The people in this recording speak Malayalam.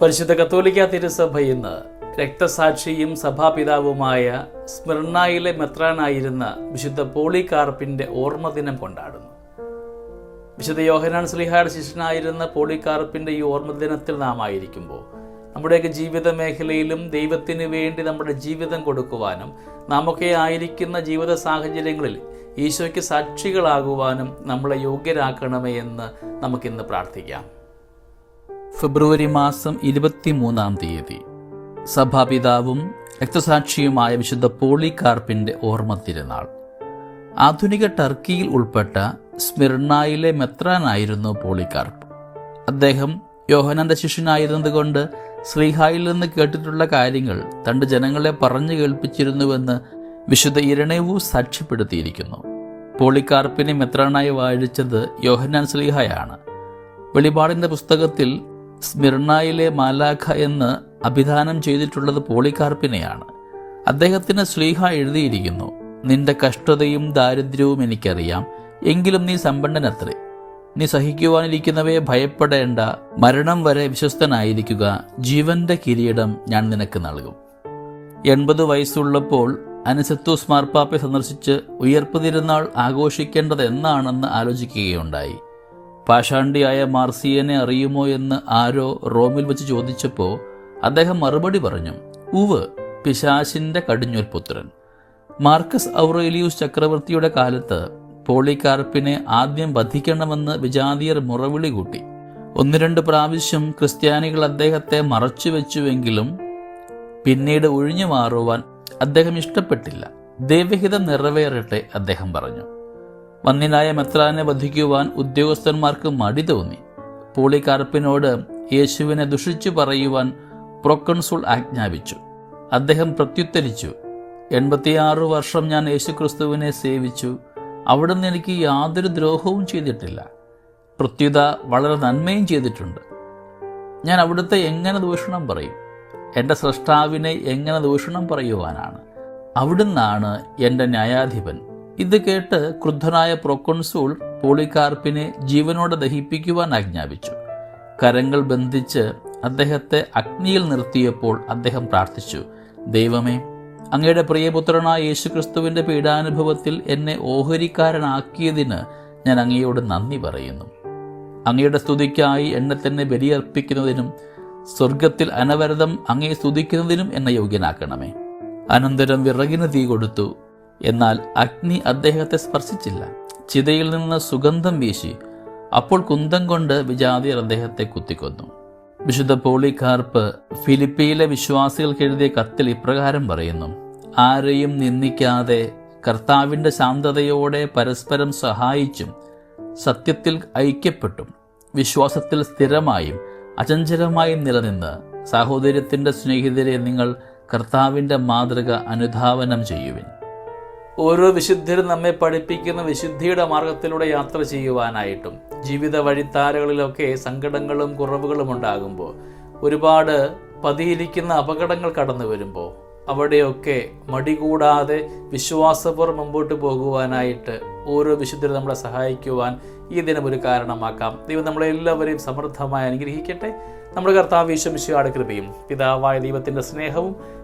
പരിശുദ്ധ കത്തോലിക്ക തിരുസഭ ഇന്ന് രക്തസാക്ഷിയും സഭാപിതാവുമായ സ്മിർണയിലെ മെത്രാനായിരുന്ന വിശുദ്ധ പോളികാർപ്പിന്റെ ഓർമ്മദിനം കൊണ്ടാടുന്നു. വിശുദ്ധ യോഹനാൻ സ്ലിഹായുടെ ശിഷ്യനായിരുന്ന പോളികാർപ്പിന്റെ ഈ ഓർമ്മദിനത്തിൽ നാം ആയിരിക്കുമ്പോൾ നമ്മുടെയൊക്കെ ജീവിത മേഖലയിലും ദൈവത്തിന് വേണ്ടി നമ്മുടെ ജീവിതം കൊടുക്കുവാനും നാമൊക്കെ ആയിരിക്കുന്ന ജീവിത സാഹചര്യങ്ങളിൽ ഈശോയ്ക്ക് സാക്ഷികളാകുവാനും നമ്മളെ യോഗ്യരാക്കണമേ എന്ന് നമുക്കിന്ന് പ്രാർത്ഥിക്കാം. ഫെബ്രുവരി മാസം ഇരുപത്തിമൂന്നാം തീയതി. സഭാപിതാവും രക്തസാക്ഷിയുമായ വിശുദ്ധ പോളികാർപ്പിന്റെ ഓർമ്മ തിരുനാൾ ആധുനിക ടർക്കിയിൽ ഉൾപ്പെട്ട സ്മിർണായിലെ മെത്രാനായിരുന്നു പോളികാർപ്പ്. അദ്ദേഹം യോഹനന്റെ ശിഷ്യനായിരുന്നതുകൊണ്ട് ശ്രീഹായിൽ നിന്ന് കേട്ടിട്ടുള്ള കാര്യങ്ങൾ തന്റെ ജനങ്ങളെ പറഞ്ഞു കേൾപ്പിച്ചിരുന്നുവെന്ന് വിശുദ്ധ ഇരണേവു സാക്ഷ്യപ്പെടുത്തിയിരിക്കുന്നു. പോളികാർപ്പിനെ മെത്രാനായി വാഴിച്ചത് യോഹനാൻ ശ്രീഹായാണ് വെളിപാടിന്റെ പുസ്തകത്തിൽ സ്മിർണയിലെ മാലാഖ എന്ന് അഭിധാനം ചെയ്തിട്ടുള്ളത് പോളികാർപ്പിനെയാണ് അദ്ദേഹത്തിന് ശ്ലീഹ എഴുതിയിരിക്കുന്നു നിന്റെ കഷ്ടതയും ദാരിദ്ര്യവും എനിക്കറിയാം എങ്കിലും നീ സമ്പന്നനത്രേ. നീ സഹിക്കുവാനിരിക്കുന്നവയെ ഭയപ്പെടേണ്ട മരണം വരെ വിശ്വസ്തനായിരിക്കുക ജീവന്റെ കിരീടം ഞാൻ നിനക്ക് നൽകും. എൺപത് വയസ്സുള്ളപ്പോൾ അനിസത്തൂസ് സ്മാർപ്പാപ്പെ സന്ദർശിച്ച് ഉയർപ്പ് തിരുനാൾ ആഘോഷിക്കേണ്ടത് എന്നാണെന്ന് ആലോചിക്കുകയുണ്ടായി. പാഷാണ്ടിയായ മാർസിയനെ അറിയുമോ എന്ന് ആരോ റോമിൽ വെച്ച് ചോദിച്ചപ്പോൾ അദ്ദേഹം മറുപടി പറഞ്ഞു ഉവ് പിശാശിന്റെ കടിഞ്ഞൂൽ പുത്രൻ. മാർക്കസ് ഔറേലിയൂസ് ചക്രവർത്തിയുടെ കാലത്ത് പോളികാർപ്പിനെ ആദ്യം വധിക്കണമെന്ന് വിജാതിയർ മുറവിളി കൂട്ടി. ഒന്ന് രണ്ട് പ്രാവശ്യം ക്രിസ്ത്യാനികൾ അദ്ദേഹത്തെ മറച്ചു വെച്ചുവെങ്കിലും പിന്നീട് ഒഴിഞ്ഞു മാറുവാൻ അദ്ദേഹം ഇഷ്ടപ്പെട്ടില്ല. ദൈവഹിതം നിറവേറട്ടെ അദ്ദേഹം പറഞ്ഞു. വന്യനായ മെത്രാനെ വധിക്കുവാൻ ഉദ്യോഗസ്ഥന്മാർക്ക് മടി തോന്നി. പോളികാർപ്പിനോട് യേശുവിനെ ദുഷിച്ചു പറയുവാൻ പ്രൊക്കൺസുൾ ആജ്ഞാപിച്ചു. അദ്ദേഹം പ്രത്യുത്തരിച്ചു എൺപത്തിയാറ് വർഷം ഞാൻ യേശുക്രിസ്തുവിനെ സേവിച്ചു. അവിടുന്ന് എനിക്ക് യാതൊരു ദ്രോഹവും ചെയ്തിട്ടില്ല. പ്രത്യുത വളരെ നന്മയും ചെയ്തിട്ടുണ്ട്. ഞാൻ അവിടുത്തെ എങ്ങനെ ദൂഷണം പറയും? എന്റെ സൃഷ്ടാവിനെ എങ്ങനെ ദൂഷണം പറയുവാനാണ്? അവിടുന്നാണ് എന്റെ ന്യായാധിപൻ. ഇത് കേട്ട് ക്രുദ്ധനായ പ്രൊക്കൊൺസൂൾ പോളികാർപ്പിനെ ജീവനോടെ ദഹിപ്പിക്കുവാൻ ആജ്ഞാപിച്ചു. കരങ്ങൾ ബന്ധിച്ച് അദ്ദേഹത്തെ അഗ്നിയിൽ നിർത്തിയപ്പോൾ അദ്ദേഹം പ്രാർത്ഥിച്ചു ദൈവമേ അങ്ങയുടെ പ്രിയപുത്രനായ യേശുക്രിസ്തുവിന്റെ പീഡാനുഭവത്തിൽ എന്നെ ഓഹരിക്കാരനാക്കിയതിന് ഞാൻ അങ്ങയോട് നന്ദി പറയുന്നു. അങ്ങയുടെ സ്തുതിക്കായി എന്നെ തന്നെ ബലിയർപ്പിക്കുന്നതിനും സ്വർഗത്തിൽ അനവരതം അങ്ങയെ സ്തുതിക്കുന്നതിനും എന്നെ യോഗ്യനാക്കണമേ. അനന്തരം വിറകിന് തീ കൊടുത്തു എന്നാൽ അഗ്നി അദ്ദേഹത്തെ സ്പർശിച്ചില്ല. ചിതയിൽ നിന്ന് സുഗന്ധം വീശി അപ്പോൾ കുന്തം കൊണ്ട് വിജാതിയർ അദ്ദേഹത്തെ കുത്തിക്കൊന്നു. വിശുദ്ധ പോളികാർപ്പ് ഫിലിപ്പിയിലെ വിശ്വാസികൾക്ക് എഴുതിയ കത്തിൽ ഇപ്രകാരം പറയുന്നു ആരെയും നിന്ദിക്കാതെ കർത്താവിന്റെ ശാന്തതയോടെ പരസ്പരം സഹായിച്ചും സത്യത്തിൽ ഐക്യപ്പെട്ടും വിശ്വാസത്തിൽ സ്ഥിരമായും അചഞ്ചലമായും നിലനിന്ന് സാഹോദര്യത്തിന്റെ സ്നേഹിതരെ നിങ്ങൾ കർത്താവിന്റെ മാതൃക അനുധാവനം ചെയ്യുവിൻ. ഓരോ വിശുദ്ധരും നമ്മെ പഠിപ്പിക്കുന്ന വിശുദ്ധിയുടെ മാർഗത്തിലൂടെ യാത്ര ചെയ്യുവാനായിട്ടും ജീവിത വഴിത്താരകളിലൊക്കെ സങ്കടങ്ങളും കുറവുകളും ഉണ്ടാകുമ്പോൾ ഒരുപാട് പതിയിരിക്കുന്ന അപകടങ്ങൾ കടന്നു വരുമ്പോൾ അവിടെയൊക്കെ മടികൂടാതെ വിശ്വാസപൂർവം മുമ്പോട്ട് പോകുവാനായിട്ട് ഓരോ വിശുദ്ധരും നമ്മളെ സഹായിക്കുവാൻ ഈ ദിനം ഒരു കാരണമാക്കാം. ദൈവം നമ്മളെ എല്ലാവരെയും സമൃദ്ധമായി അനുഗ്രഹിക്കട്ടെ. നമ്മുടെ കർത്താവ് ഈശ്വമിശയുടെ കൃപയും പിതാവായ ദൈവത്തിന്റെ സ്നേഹവും